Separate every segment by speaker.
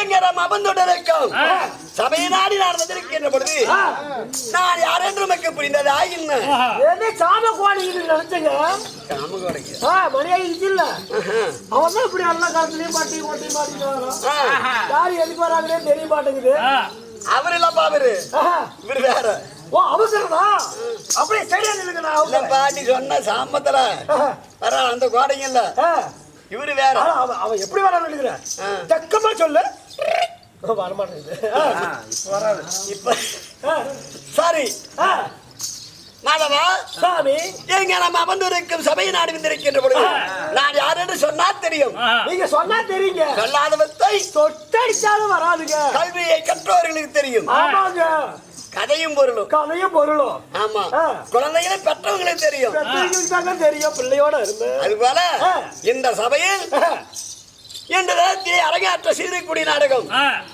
Speaker 1: எங்கரம் அமர்ந்துடருக்கும் சபை நாடி நான் வந்திருக்கின்ற பொழுது? நான் யார் என்று உமக்கு புரிந்ததா என்ன?
Speaker 2: சாம கோழின்னு நினைச்சங்க.
Speaker 1: காமகோடைக்கு
Speaker 2: ஆ மணி ஆயிடுச்சு இல்ல. அவன் தான் இப்படி எல்லா காலத்துலயும் மாட்டி ஓட்டி மாட்டிட்டு வரான். யாரு எதுக்கு வராங்கன்னே தெரிய மாட்டேங்குது.
Speaker 1: அவர் இல்லப்பா அவரு.
Speaker 2: ஆஹா.
Speaker 1: இவர் வேற.
Speaker 2: ஓ அவசரமா அப்படியே சரியா நில்லுங்க நான் அவங்க
Speaker 1: இல்லப்பா நீ சொன்ன சாம்பத்துல வர அந்த கோடைங்கல்ல இவரு வேற.
Speaker 2: அவன் எப்படி வரான்னு நினைக்கிறேன். தக்கமா சொல்லு. வரமாட்டேங்குது. ஆ, வராது.
Speaker 1: இப்ப
Speaker 2: ஆ,
Speaker 1: சாரி.
Speaker 2: ஆ,
Speaker 1: மாதவா
Speaker 2: சாமி
Speaker 1: எங்க நம்ம அமர்ந்திருக்கும் சபை நாடு வந்திருக்கின்ற பொழுது நான் யார் என்று சொன்னா தெரியும்.
Speaker 2: நீங்க சொன்னா தெரியுங்க.
Speaker 1: சொல்லாதவத்தை
Speaker 2: தொட்டடிச்சாலும் வராதுங்க.
Speaker 1: கல்வியை கற்றவர்களுக்கு தெரியும்.
Speaker 2: ஆமாங்க.
Speaker 1: கதையும் பொருளும்.
Speaker 2: கதையும் பொருளும்.
Speaker 1: ஆமா. குழந்தைகளை பெற்றவங்களுக்கு தெரியும்.
Speaker 2: பெற்றவங்களுக்கு தாங்க தெரியும். பிள்ளையோட இருந்து
Speaker 1: அதுபோல. இந்த சபையில் இந்த நேரத்திலே அரங்கேற்ற சீரக்குடி நாடகம்.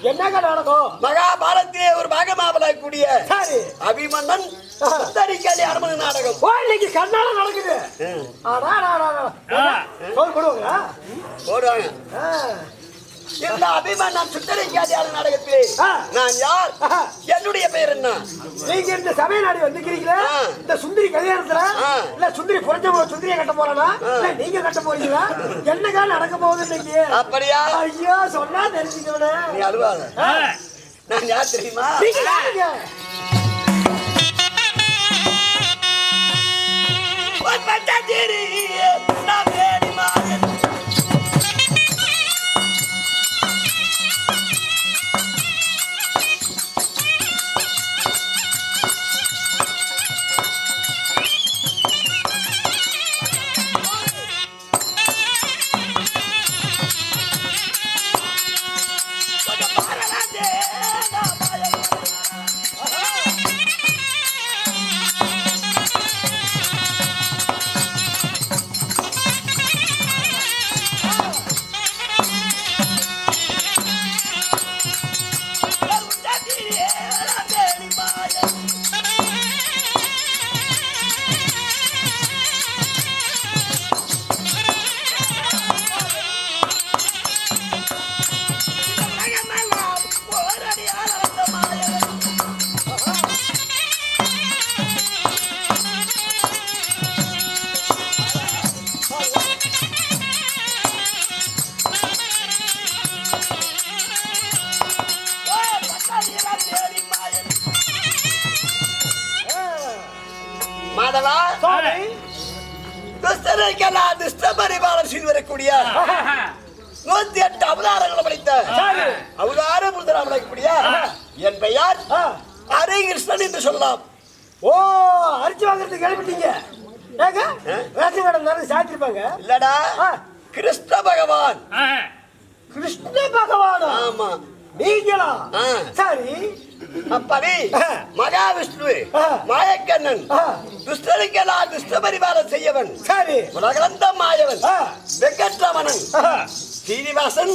Speaker 2: என்னங்க நடக்கும்
Speaker 1: மகாபாரத்திலே ஒரு பாகமாவலாக்கூடிய
Speaker 2: சரி.
Speaker 1: அபிமன்னன் சுந்தரிக்காளி அரமணி நாடகம்.
Speaker 2: இன்னைக்கு கண்ணால நடக்குது.
Speaker 1: போடுவாங்க. இந்த அபிமன்னன் சுந்தரிக்காளி அரமணி நாடகத்திலே. நான் யார். என்னுடைய பெயர் என்ன?
Speaker 2: நீங்க இந்த சபை நாடி வந்துக்கிறீங்களா
Speaker 1: ஆ.
Speaker 2: இந்த சுந்தரி கல்யாணத்துல. இல்ல சுந்தரி புரிஞ்ச சுந்தரியை கட்ட போறானா? இல்ல நீங்க கட்ட போறீங்களா? என்னங்க நடக்க போகுது இன்னைக்கு
Speaker 1: அப்படியா?
Speaker 2: ஐயோ சொன்னா தெரிஞ்சுக்கவே
Speaker 1: நீ அழுவாத. நான் யார் தெரியுமா?
Speaker 2: நீங்க யாருங்க
Speaker 1: உன் துஷ்டரைக்கெல்லாம் துஷ்ட பரிபாலனம் செய்து வரக்கூடிய நூத்தி எட்டு அவதாரங்களை படித்த. அவதார புரிதலாம் விளக்கக்கூடிய என் பெயர்
Speaker 2: ஆ.
Speaker 1: ஹரே கிருஷ்ணன் என்று சொல்லலாம்.
Speaker 2: ஓ அரிச்சு வாங்குறது கேள்விப்பட்டீங்க. ஏங்க ரேஷன் கடை நிறைய சாத்திருப்பாங்க
Speaker 1: இல்லடா. கிருஷ்ண பகவான்.
Speaker 2: கிருஷ்ண பகவானா?
Speaker 1: ஆமா.
Speaker 2: நீங்களா. சரி
Speaker 1: அப்படி
Speaker 2: ஆ.
Speaker 1: மகாவிஷ்ணு. மாயக்கண்ணன்
Speaker 2: ஆ.
Speaker 1: துஷ்டருக்கெல்லாம் துஷ்ட பரிபாலம் செய்யவன்
Speaker 2: சரி
Speaker 1: உலகளந்த மாயவன். வெங்கட்ரமணன். சீனிவாசன்.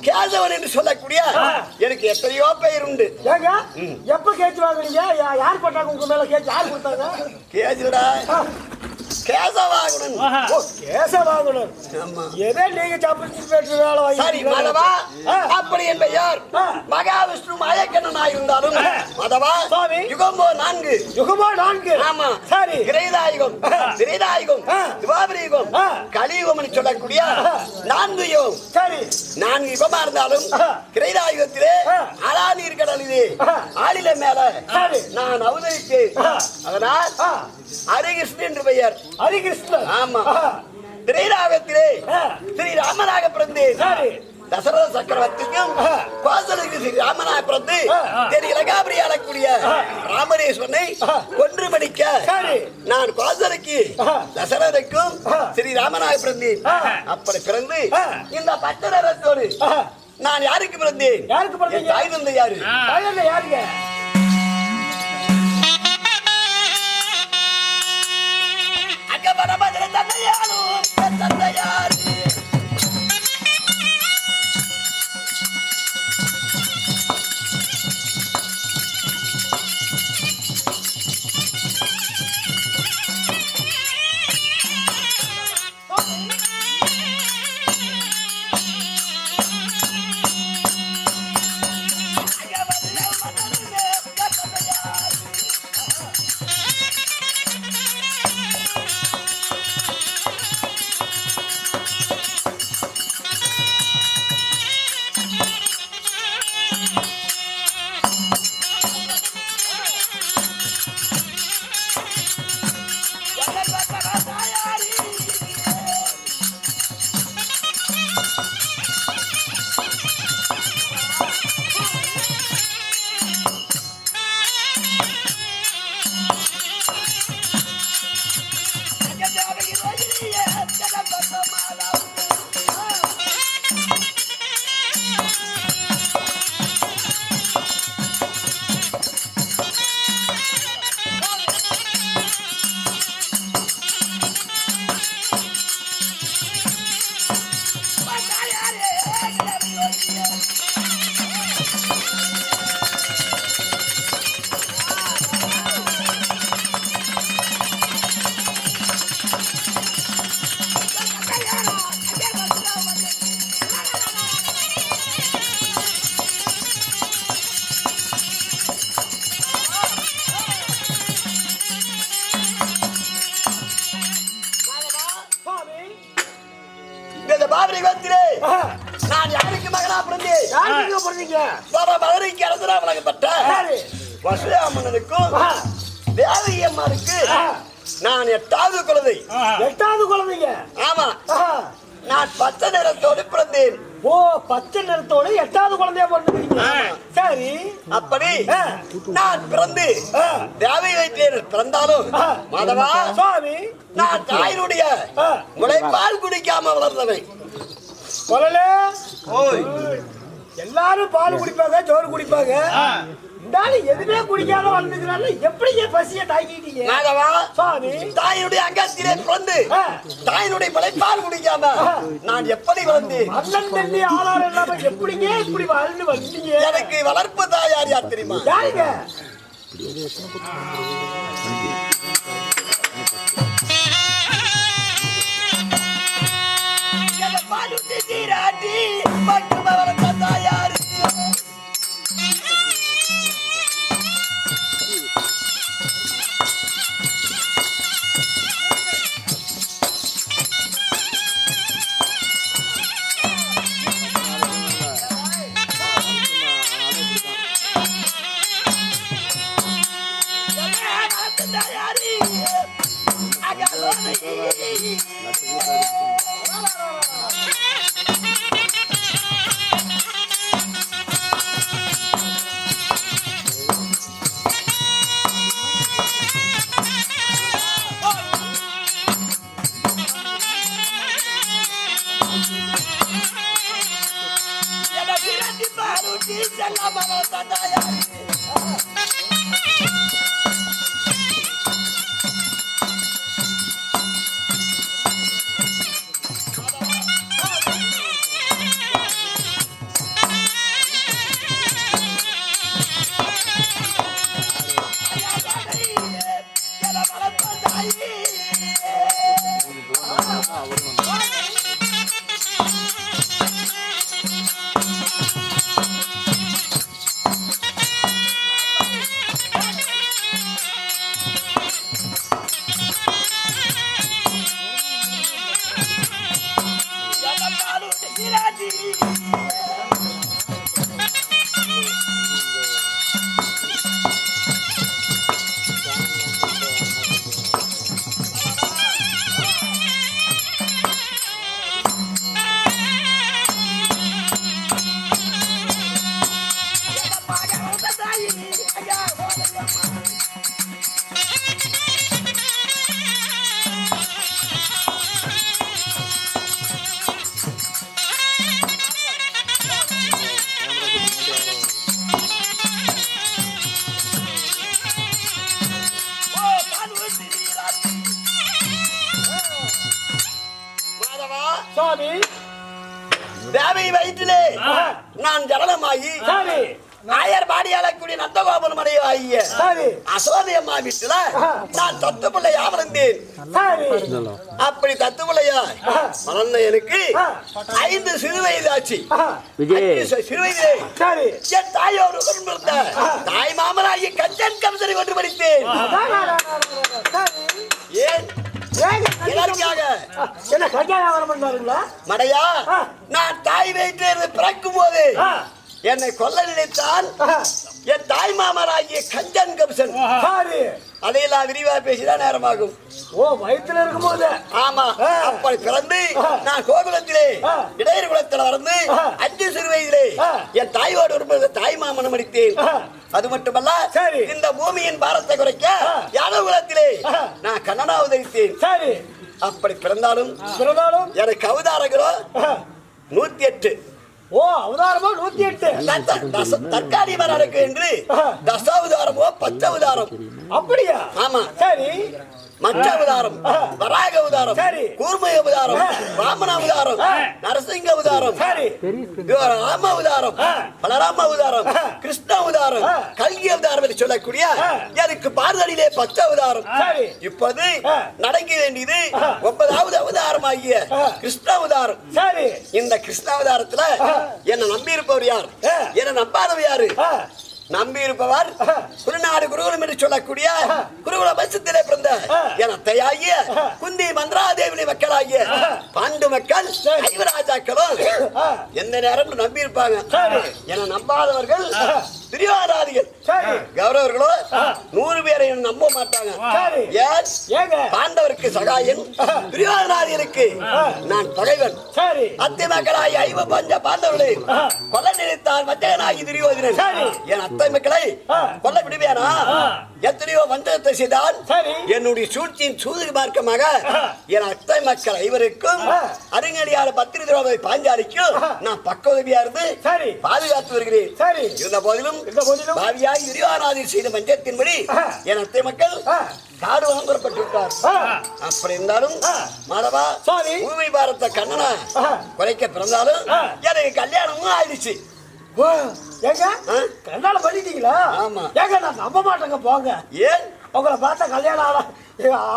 Speaker 1: கேசவன் என்று சொல்லக்கூடிய. எனக்கு எத்தனையோ பெயர் உண்டு
Speaker 2: ஏங்க எப்ப கேச்சு வாங்குனீங்க யா- யார் போட்டாங்க உங்க மேல கேச்சு யார் கொடுத்தாங்க ஆ.
Speaker 1: கேசவாகுடன்
Speaker 2: ஓ கேச வாங்கணும்
Speaker 1: ஆமா
Speaker 2: எதே நீங்க சாப்பிட்டு பேட்டு வேலை வாங்கி
Speaker 1: சரி மாதவா. அப்படி என் பெயர். மகாவிஷ்ணு மாயக்கண்ணனா இருந்தாலும் மாதவா
Speaker 2: சுவாமி.
Speaker 1: யுகம்போ நான்கு
Speaker 2: யுகமா நான்கு
Speaker 1: ஆமா
Speaker 2: சரி
Speaker 1: கிரேதாயுகம் திரேதாயுகம்
Speaker 2: ஆ.
Speaker 1: துவாபரயுகம்
Speaker 2: ஆ.
Speaker 1: கலியுகம் என்று சொல்லக்கூடிய. நான்கு யுகம்
Speaker 2: சரி
Speaker 1: நான்கு யுகமா இருந்தாலும். கிரேதாயுகத்திலே. அலா நீர் கடலிலே. ஆளில மேல. நான் அவதரித்தேன். அதனால். ஹரிகிருஷ்ணன் என்று பெயர்
Speaker 2: ஹரிகிருஷ்ணன்
Speaker 1: ஆமா. திரைராகத்திலே. ஸ்ரீ ராமனாக பிறந்தேன்
Speaker 2: சரி
Speaker 1: தசரத சக்கரவர்த்திக்கும்
Speaker 2: ஆ.
Speaker 1: கோசலுக்கு ஸ்ரீ ராமனாக பிறந்து
Speaker 2: ஆ.
Speaker 1: தெரி இலகாபுரி ஆளக்கூடிய ராமரேஸ்வரனை. கொன்று மடிக்க
Speaker 2: சரி.
Speaker 1: நான் கோசலுக்கு
Speaker 2: ஆ.
Speaker 1: ஸ்ரீ ராமனாக பிறந்தேன். அப்படி பிறந்து. இந்த பட்டரத்தோடு. நான் யாருக்கு பிறந்தேன்
Speaker 2: யாருக்கு பிறந்தீங்க?
Speaker 1: என் தாய் தந்தை யாரு
Speaker 2: பையன்ல யாருங்க
Speaker 1: யாருக்கு
Speaker 2: பிறந்தீங்க
Speaker 1: பாபா மதுரைக்கு அரசரா வழங்கப்பட்ட
Speaker 2: சரி
Speaker 1: வசுதாமன்னனுக்கும்
Speaker 2: ஆ,
Speaker 1: தேவகி அம்மாருக்கு
Speaker 2: ஆ,
Speaker 1: நான் எட்டாவது குழந்தை.
Speaker 2: எட்டாவது குழந்தைங்க?
Speaker 1: ஆமா. நான் பச்சை நிறத்தோடு பிறந்தேன்.
Speaker 2: ஓ பச்சை நிறத்தோடு எட்டாவது குழந்தையா பிறந்துருக்கீங்க. சரி.
Speaker 1: அப்படி. நான் பிறந்து. தேவை வயிற்றில் பிறந்தாலும். மாதவா
Speaker 2: சுவாமி.
Speaker 1: நான் தாயினுடைய. முளைப்பால் குடிக்காம வளர்ந்தவன்.
Speaker 2: சொல்லலே
Speaker 1: ஓய்.
Speaker 2: எல்லாரும் பால் குடிப்பாங்க சோறு குடிப்பாங்க. இருந்தாலும் எதுவுமே குடிக்காத வளர்ந்துக்கிறாங்க எப்படிங்க பசிய தாக்கிட்டீங்க?
Speaker 1: மாதவா
Speaker 2: சுவாமி.
Speaker 1: தாயினுடைய அங்கத்திலே பிறந்து. தாயினுடைய முளைப்பால் குடிக்காம நான் எப்படி வளர்ந்தேன்
Speaker 2: அண்ணன் தண்ணி ஆளாரம் இல்லாம எப்படிங்க இப்படி வாழ்ந்து வந்தீங்க?
Speaker 1: எனக்கு வளர்ப்பு தாயார் யார் தெரியுமா?
Speaker 2: யாருங்க?
Speaker 1: பாலுட்டி பக்குவ வளர்த்த எனக்கு இரண்டு அடைய ஆகிய
Speaker 2: சரி.
Speaker 1: அசோதி அம்மா வீட்டுல நான் தத்து பிள்ளையா வளர்ந்தேன்
Speaker 2: சரி.
Speaker 1: அப்படி தத்து பிள்ளையா வளர்ந்த எனக்கு ஐந்து சிறு வயது ஆச்சு சிறு வயதிலே
Speaker 2: சரி.
Speaker 1: என் தாயோடு பிறந்த தாய் மாமனாகிய கஞ்சன் கம்சனை கொண்டு படித்தேன். ஏன்?
Speaker 2: என்ன கல்யாணம்
Speaker 1: மடையா. நான் தாய் வயிற்றிலிருந்து பிறக்கும் போது என்னை கொல்ல நினைத்தால்
Speaker 2: ஆ,
Speaker 1: என் தாய் மாமனாகிய கஞ்சன் கம்சன்
Speaker 2: சரி
Speaker 1: அதையெல்லாம் விரிவா பேசிதான் நேரமாகும்
Speaker 2: ஓ வயித்துல இருக்கும்போது
Speaker 1: ஆமா. அப்படி பிறந்து. நான் கோகுலத்திலே. இடையர் குலத்தில் வளர்ந்து. அஞ்சு சிறு வயதிலே. என் தாயோடு வரும்போது தாய் மாமனம் அடித்தேன். அது மட்டுமல்ல
Speaker 2: சரி.
Speaker 1: இந்த பூமியின் பாரத்தை குறைக்க. யாதவ குலத்திலே. நான் கண்ணனா அவதரித்தேன்
Speaker 2: சரி
Speaker 1: அப்படி பிறந்தாலும்
Speaker 2: பிறந்தாலும்
Speaker 1: எனக்கு அவதாரங்களோ நூத்தி எட்டு
Speaker 2: ஓ அவதாரமா நூத்தி எட்டு
Speaker 1: தச- தற்காலிக நடக்கு என்று. தசாவதாரமோ பச்சவதாரம்
Speaker 2: அப்படியா
Speaker 1: ஆமா.
Speaker 2: சரி.
Speaker 1: மச்ச அவதாரம். வராக அவதாரம். கூர்மை அவதாரம்
Speaker 2: ஆ.
Speaker 1: வாமன அவதாரம். நரசிங்க அவதாரம் ராம அவதாரம். பலராம அவதாரம். கிருஷ்ண அவதாரம். கல்கி அவதாரம் என்று சொல்லக்கூடிய. எனக்கு பார்தலிலே பச்ச அவதாரம் இப்போது. நடக்க வேண்டியது. ஒன்பதாவது அவதாரம் ஆகிய. கிருஷ்ண அவதாரம் இந்த கிருஷ்ண அவதாரத்துல. என்ன நம்பி இருப்பவர் யார். என்ன நம்பாதவர் யாரு நம்பி இருப்பவர்
Speaker 2: ஆ.
Speaker 1: குருநாடு குருகுலம் என்று சொல்லக்கூடிய குருகுல வம்சத்திலே பிறந்த. என் அத்தையாகிய. குந்தி மந்திராதேவினி மக்களாகிய. பாண்டு மக்கள்
Speaker 2: சரி.
Speaker 1: ஐவராஜ ராஜாக்களும்
Speaker 2: ஆ,
Speaker 1: எந்த நேரம் நம்பி இருப்பாங்க. என நம்பாதவர்கள் பிரிவாராதிகள் கௌரவர்களோ நூறு பேரை நம்ப மாட்டாங்க. பாண்டவருக்கு சகாயன் பிரிவாராதிகளுக்கு நான் பகைவன்
Speaker 2: சரி.
Speaker 1: அத்தை மக்களாகி ஐவ பஞ்ச பாண்டவர்களை கொல்ல நினைத்தால் மத்தியனாகி துரியோதனன். என் அத்தை மக்களை. கொல்ல விடுவேனா? எத்தனையோ வஞ்சகத்தை செய்தான்
Speaker 2: சரி.
Speaker 1: என்னுடைய சூழ்ச்சியின் சூது மார்க்கமாக என் அத்தை மக்கள் ஐவருக்கும். அறிஞடியார பத்திரி திரௌபதி பாஞ்சாலிக்கும் நான் பக்க உதவியா இருந்து
Speaker 2: சரி
Speaker 1: பாதுகாத்து வருகிறேன்
Speaker 2: சரி
Speaker 1: இருந்த போதிலும் பாவியாய் துரியோதனாதில் செய்த மஞ்சத்தின்படி. என் அத்தை மக்கள். காடு வாங்கப்பட்டு விட்டார்
Speaker 2: ஆ,
Speaker 1: அப்படி இருந்தாலும். மாதவா. பூமி பாரத கண்ணனா. குறைக்க பிறந்தாலும். எனக்கு கல்யாணமும் ஆயிடுச்சு
Speaker 2: ஏங்க?
Speaker 1: ஆ?
Speaker 2: கண்டால பண்ணிட்டீங்களா
Speaker 1: ஆமா.
Speaker 2: ஏங்க நான் நம்ப மாட்டேங்க போங்க.
Speaker 1: ஏன்?
Speaker 2: உங்களை பார்த்தா கல்யாணம் ஆன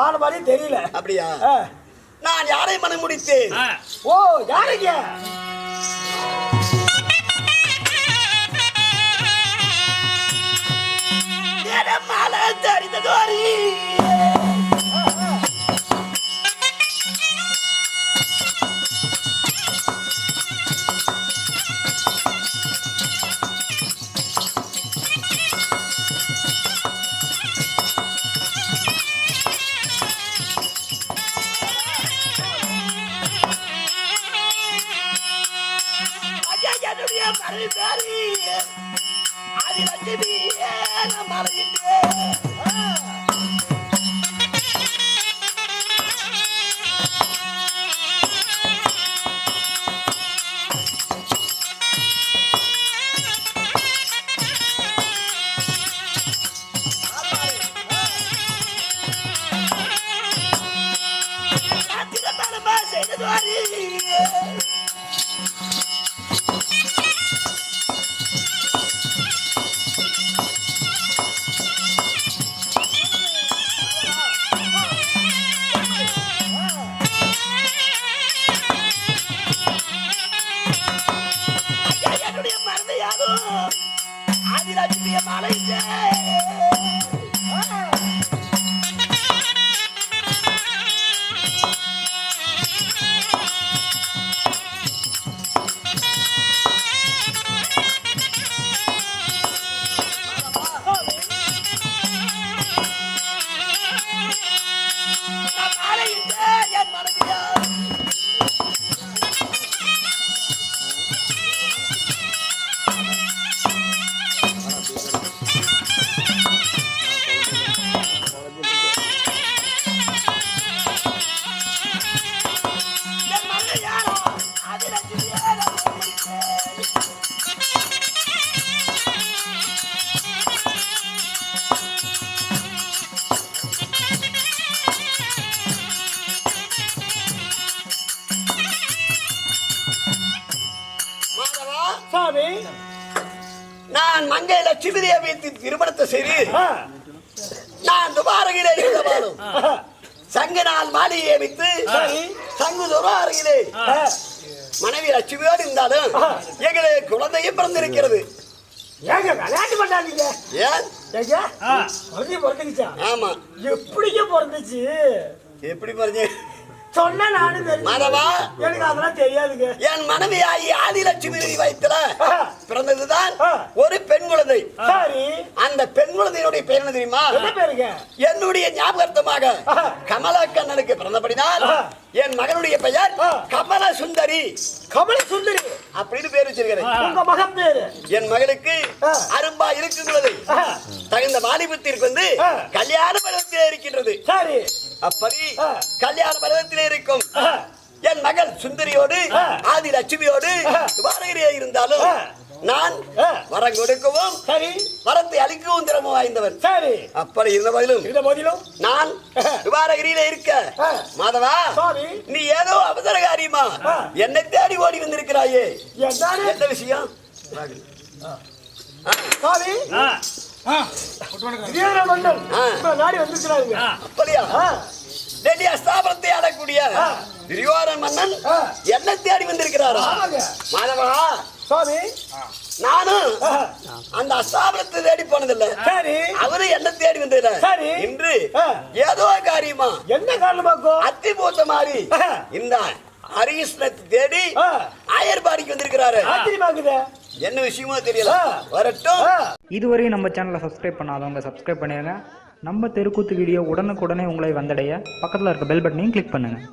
Speaker 2: ஆன மாதிரி தெரியல.
Speaker 1: அப்படியா. நான் யாரை மனம் முடித்தேன்
Speaker 2: ஓ யாருங்க?
Speaker 1: நிறமாலை தெரிந்ததோரி. என்னுடைய அதிலட்சுமி பேரு
Speaker 2: சாமி
Speaker 1: நான் மங்கை லட்சுமி தேவியத்தை திருமணத்தை செய்து
Speaker 2: ஆ,
Speaker 1: நான் துபாரகிலே இருந்தவாலும் சங்கனால் மாளிகையை வைத்து
Speaker 2: சரி.
Speaker 1: சங்கு துபாரகிலே மனைவி லட்சுமியோடு இருந்தாலும் எங்களுக்கு குழந்தையும் பிறந்திருக்கிறது.
Speaker 2: ஏங்க விளையாட்டு பண்ணாதீங்க.
Speaker 1: ஏன்?
Speaker 2: ஏங்க குழந்தைய பிறந்துக்குச்சா
Speaker 1: ஆமா.
Speaker 2: எப்படிங்க பிறந்துச்சு
Speaker 1: எப்படி பாருங்க
Speaker 2: சொன்னா தெரியும்.
Speaker 1: மாதவா?
Speaker 2: எனக்கு அதெல்லாம் தெரியாதுங்க.
Speaker 1: என் மனைவியாகி ஆதிலட்சுமி வயிற்றுல பிறந்ததுதான். ஒரு பெண் குழந்தை.
Speaker 2: சரி.
Speaker 1: அந்த பெண் குழந்தையினுடைய பெயர் என்ன தெரியுமா? என்னுடைய ஞாபகார்த்தமாக
Speaker 2: ஆ.
Speaker 1: கமலா கண்ணனுக்கு பிறந்தபடினால். என் மகனுடைய பெயர். கமல சுந்தரி
Speaker 2: கமல சுந்தரி
Speaker 1: அப்படின்னு பேர் வச்சிருக்கிறேன்.
Speaker 2: உங்க மகன் பேரு?
Speaker 1: என் மகளுக்கு. அரும்பா இருக்குங்கிறது. தகுந்த வாலிபத்திற்கு வந்து. கல்யாண பருவத்திலே இருக்கின்றது.
Speaker 2: சரி.
Speaker 1: அப்படி. கல்யாண பருவத்திலே இருக்கும் என் மகள் சுந்தரியோடு. ஆதி லட்சுமியோடு. துபாரகிரியே இருந்தாலும். நான். வரம் கொடுக்கவும்
Speaker 2: சரி
Speaker 1: வரத்தை அளிக்கவும் திறமை வாய்ந்தவன்
Speaker 2: சரி
Speaker 1: அப்படி இருந்த போதிலும்
Speaker 2: இருந்த போதிலும்
Speaker 1: நான் துபாரகிரியில இருக்க. மாதவா நீ ஏதோ அவசர காரியமா. என்னை தேடி ஓடி வந்திருக்கிறாயே எந்த விஷயம்
Speaker 2: சாமி இப்ப நாடி வந்திருக்கிறாருங்க.
Speaker 1: அப்படியா?
Speaker 2: ஆ,
Speaker 1: டெல்லி அஸ்தாபனத்தை ஆளக்கூடிய
Speaker 2: ஆ.
Speaker 1: துரியோதன் மன்னன். என்ன தேடி வந்திருக்கிறாரா. மாதவா?
Speaker 2: சாமி
Speaker 1: நானும் அந்த அஸ்தாபனத்தை தேடி போனதில்லை.
Speaker 2: சரி.
Speaker 1: அவரு என்ன தேடி வந்ததில்ல.
Speaker 2: சரி.
Speaker 1: இன்று. ஏதோ காரியமா
Speaker 2: என்ன காரணமாக்கும்
Speaker 1: அத்தி பூத்த மாதிரி. இந்த ஹரிகிருஷ்ணத்தை தேடி
Speaker 2: ஆ.
Speaker 1: ஆயர்பாடிக்கு வந்திருக்கிறாரு.
Speaker 2: ஆச்சரியமாக்குது
Speaker 1: என்ன விஷயமோ தெரியல. வரட்டும்.
Speaker 3: இதுவரையும் நம்ம சேனலை சப்ஸ்கிரைப் பண்ணாதவங்க சப்ஸ்கிரைப் பண்ணிடுங்க நம்ம தெருக்கூத்து வீடியோ உடனுக்குடனே உங்களை வந்தடைய. பக்கத்தில் இருக்க பெல் பட்டனையும் கிளிக் பண்ணுங்கள்